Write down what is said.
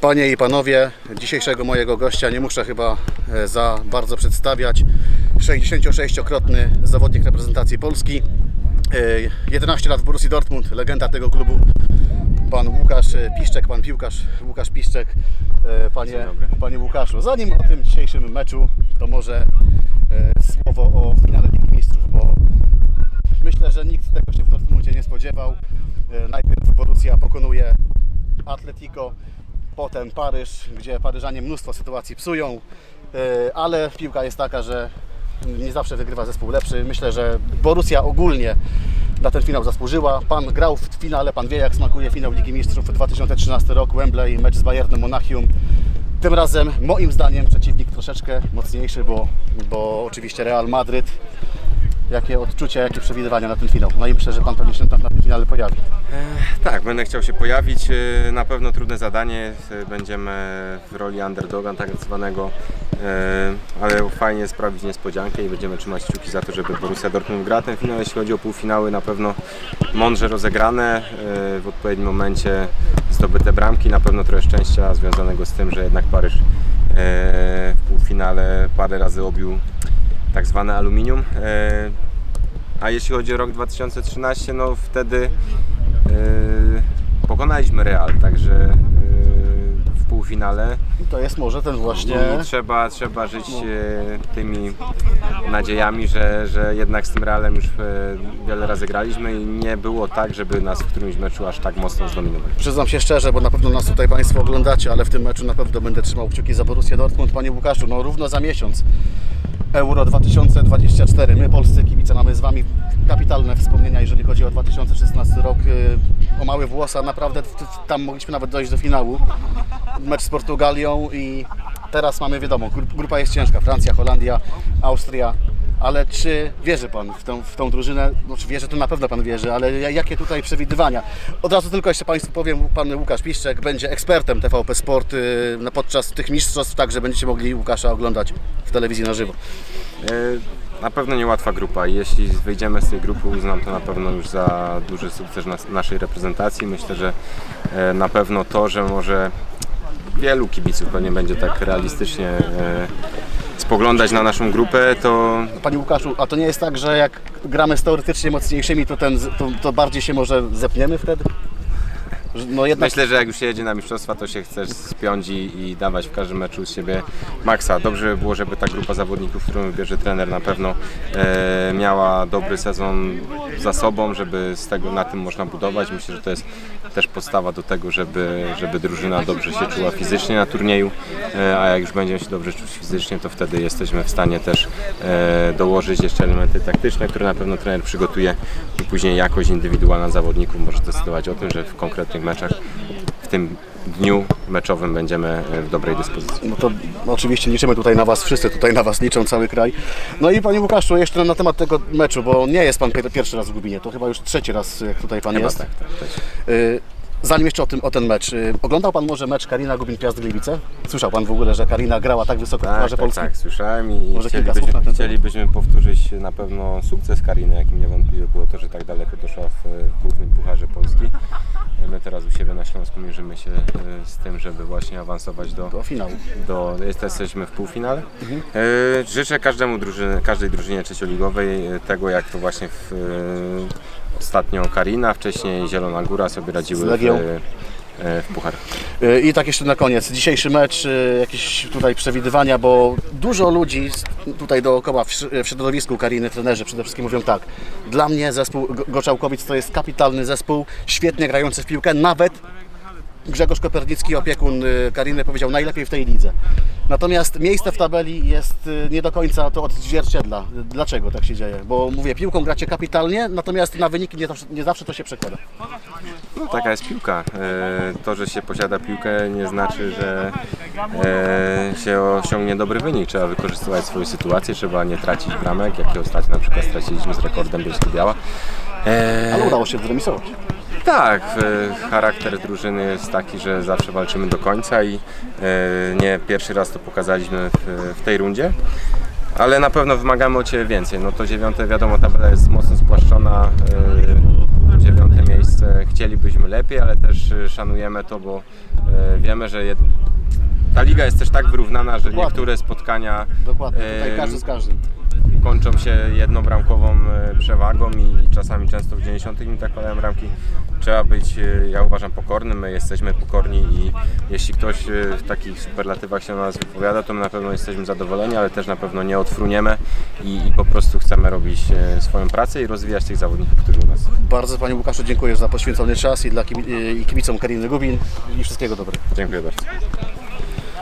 Panie i panowie, dzisiejszego mojego gościa nie muszę chyba e, za bardzo przedstawiać. 66-krotny zawodnik reprezentacji Polski. E, 11 lat w Borussii Dortmund, legenda tego klubu. Pan Łukasz e, Piszczek, pan piłkarz Łukasz Piszczek. E, Panie, panie Łukaszu, zanim o tym dzisiejszym meczu, to może e, słowo o finale Ligi Mistrzów, bo myślę, że nikt tego się w Dortmundzie nie spodziewał. E, Najpierw Borussia pokonuje Atletico, potem Paryż, gdzie Paryżanie mnóstwo sytuacji psują, e, ale piłka jest taka, że nie zawsze wygrywa zespół lepszy. Myślę, że Borussia ogólnie na ten finał zasłużyła. Pan grał w finale, pan wie jak smakuje finał Ligi Mistrzów 2013 rok, Wembley, mecz z Bayernem Monachium. Tym razem moim zdaniem przeciwnik troszeczkę mocniejszy, bo, bo oczywiście Real Madryt. Jakie odczucia, jakie przewidywania na ten finał? No i myślę, że Pan pewnie się tam na tym finale pojawi. Tak, będę chciał się pojawić. E, Na pewno trudne zadanie. E, Będziemy w roli underdoga tak zwanego, E, ale fajnie sprawić niespodziankę i będziemy trzymać kciuki za to, żeby Borussia Dortmund gra ten finał. Jeśli chodzi o półfinały, na pewno mądrze rozegrane, e, w odpowiednim momencie zdobyte bramki. Na pewno trochę szczęścia związanego z tym, że jednak Paryż e, w półfinale parę razy obił tak zwane aluminium. E, A jeśli chodzi o rok 2013, no wtedy e, pokonaliśmy Real, także e, w półfinale. To jest może ten właśnie... I trzeba, trzeba żyć tymi nadziejami, że, że jednak z tym Realem już wiele razy graliśmy i nie było tak, żeby nas w którymś meczu aż tak mocno zdominować. Przyznam się szczerze, bo na pewno nas tutaj Państwo oglądacie, ale w tym meczu na pewno będę trzymał kciuki za Borussię Dortmund. Panie Łukaszu, no równo za miesiąc Euro 2024. My, polscy kibice, mamy z Wami kapitalne wspomnienia, jeżeli chodzi o 2016 rok. Yy, O mały włosa, naprawdę tam mogliśmy nawet dojść do finału. Mecz z Portugalią i teraz mamy, wiadomo, gru- grupa jest ciężka. Francja, Holandia, Austria. Ale czy wierzy Pan w tą, w tą drużynę? No, czy wierzy, to na pewno Pan wierzy, ale ja- jakie tutaj przewidywania? Od razu tylko jeszcze Państwu powiem, Pan Łukasz Piszczek będzie ekspertem TVP Sport y, podczas tych mistrzostw, także będziecie mogli Łukasza oglądać w telewizji na żywo. E, Na pewno niełatwa grupa jeśli wyjdziemy z tej grupy uznam to na pewno już za duży sukces nas, naszej reprezentacji. Myślę, że e, na pewno to, że może wielu kibiców pewnie będzie tak realistycznie spoglądać na naszą grupę, to Panie Łukaszu, a to nie jest tak, że jak gramy z teoretycznie mocniejszymi, to, ten, to, to bardziej się może zepniemy wtedy? No jednak Myślę, że jak już się jedzie na mistrzostwa, to się chcesz spiąć i, i dawać w każdym meczu z siebie maksa. Dobrze by było, żeby ta grupa zawodników, którą wybierze trener, na pewno e, miała dobry sezon za sobą, żeby z tego na tym można budować. Myślę, że to jest też podstawa do tego, żeby, żeby drużyna dobrze się czuła fizycznie na turnieju, e, a jak już będziemy się dobrze czuć fizycznie, to wtedy jesteśmy w stanie też e, dołożyć jeszcze elementy taktyczne, które na pewno trener przygotuje i później jakość indywidualna zawodników może decydować o tym, że w konkretnych meczach w tym dniu meczowym będziemy e, w dobrej dyspozycji. No to oczywiście liczymy tutaj na Was, wszyscy tutaj na Was liczą, cały kraj. No i Panie Łukaszu, jeszcze na temat tego meczu, bo nie jest Pan pier- pierwszy raz w Lubinie, to chyba już trzeci raz, jak tutaj Pan Chyba jest. tak, tak, tak. Y, Zanim jeszcze o, tym, o ten mecz, y, oglądał Pan może mecz Karina Gubin-Piast Gliwice? Słyszał Pan w ogóle, że Karina grała tak wysoko w Tak, Pucharze tak, Polski? tak, słyszałem i Może kilka chcielibyśmy, słów na ten temat. chcielibyśmy powtórzyć na pewno sukces Kariny, jakim niewątpliwie było to, że tak daleko doszła w, w głównym Pucharze Polski. My teraz u siebie na Śląsku mierzymy się e, z tym, żeby właśnie awansować do, Do finału. do, jest- jesteśmy w półfinale. E, Życzę każdemu drużyny, każdej drużynie trzecioligowej e, tego, jak to właśnie w, ostatnio Karina, wcześniej Zielona Góra sobie radziły w, e, w Pucharach. Y, I tak jeszcze na koniec, dzisiejszy mecz, y, jakieś tutaj przewidywania, bo dużo ludzi tutaj dookoła w środowisku Kariny, trenerzy przede wszystkim mówią tak, dla mnie zespół Go- Goczałkowic to jest kapitalny zespół, świetnie grający w piłkę, nawet Grzegorz Kopernicki, opiekun y, Kariny, powiedział najlepiej w tej lidze. Natomiast miejsce w tabeli jest y, nie do końca to odzwierciedla. Dlaczego tak się dzieje? Bo mówię, piłką gracie kapitalnie, natomiast na wyniki nie zawsze, nie zawsze to się przekłada. No, taka jest piłka. E, To, że się posiada piłkę nie znaczy, że e, się osiągnie dobry wynik. Trzeba wykorzystywać swoje sytuacje, trzeba nie tracić bramek, jakie ostatnio na przykład straciliśmy z rekordem Bielsko-Biała. E, Ale udało się zremisować. Tak, e, charakter drużyny jest taki, że zawsze walczymy do końca i e, nie pierwszy raz to pokazaliśmy w, w tej rundzie. Ale na pewno wymagamy od Ciebie więcej. No to dziewiąte, wiadomo, tabela jest mocno spłaszczona. e, dziewiąte miejsce. Chcielibyśmy lepiej, ale też e, szanujemy to, bo e, wiemy, że jed... ta liga jest też tak wyrównana, że Dokładnie. niektóre spotkania Dokładnie, tutaj e, każdy z każdym. Kończą się jednobramkową e, przewagą i czasami często w 90 minutach padają bramki. Trzeba być, e, ja uważam, pokornym, my jesteśmy pokorni i jeśli ktoś e, w takich superlatywach się o nas wypowiada, to my na pewno jesteśmy zadowoleni, ale też na pewno nie odfruniemy i, i po prostu chcemy robić swoją pracę i rozwijać tych zawodników, którzy u nas. Bardzo Panie Łukaszu dziękuję za poświęcony czas i dla kibi- i kibicom Kariny Gubin i wszystkiego dobrego. Dziękuję bardzo.